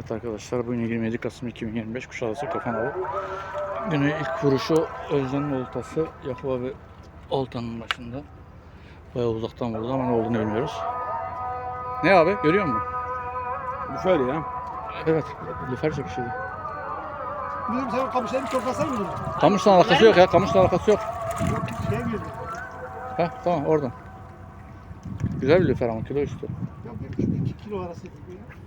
Evet arkadaşlar bugün 27 Kasım 2025 Kuşadası Kafanalı. Günün ilk vuruşu Özden'in oltası Yakup abi oltanın başında. Bayağı uzaktan vurdu ama ne olduğunu bilmiyoruz. Ne abi görüyor musun? Lüfer ya. Evet lüfer çekişiydi. Bizim sen kamışları bir toplasana mı? Kamışla alakası yok ya kamışla alakası yok. Şeye girdi. Heh tamam oradan. Güzel bir lüfer ama kilo üstü. Yok bir buçuk iki kilo arası ya. Bir buçuk, iki kilo.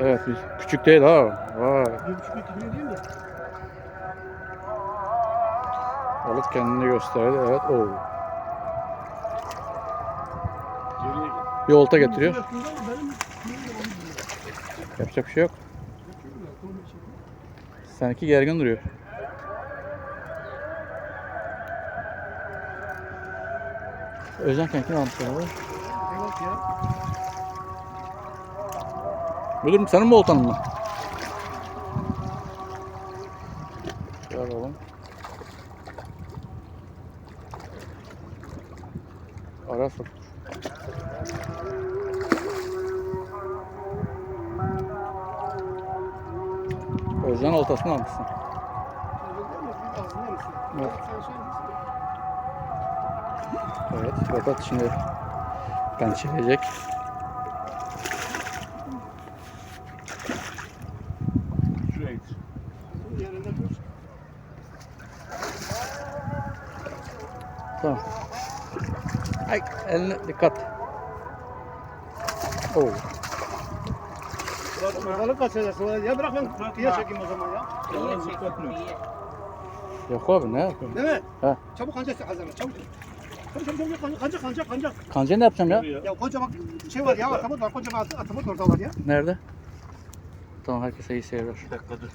Evet küçük değil ha. Vay. Bir buçuk iki kilo değil mi? Balık kendini gösterdi. Evet. Git. Bir olta getiriyor. Yapacak bir şey yok. Seninki gergin duruyor. Özcan kankini almış. Evet ya. Müdürüm senin mi oltanın mı? Ver oğlum. Ara sok. Özcan oltasını almışsın. Evet. Evet, Vedat şimdi pençeleyecek. Şuraya yerinde dur. Tamam. Ay, eline dikkat. Oo. Balık kaçacaksın. Ya bırak ben kıyıya çekeyim o zaman ya. Yalan zıplatmıyor. Yok abi ne yapıyorsun? Değil mi? He. Çabuk kanca hazırla çabuk. Çabuk çabuk çabuk kanca kanca kanca kanca. Ne yapacağım ya? Ya koca bak şey var ya atamut var koca atamut orada var ya. Nerede? Tamam herkese iyi seyirler. Bir dakika dur.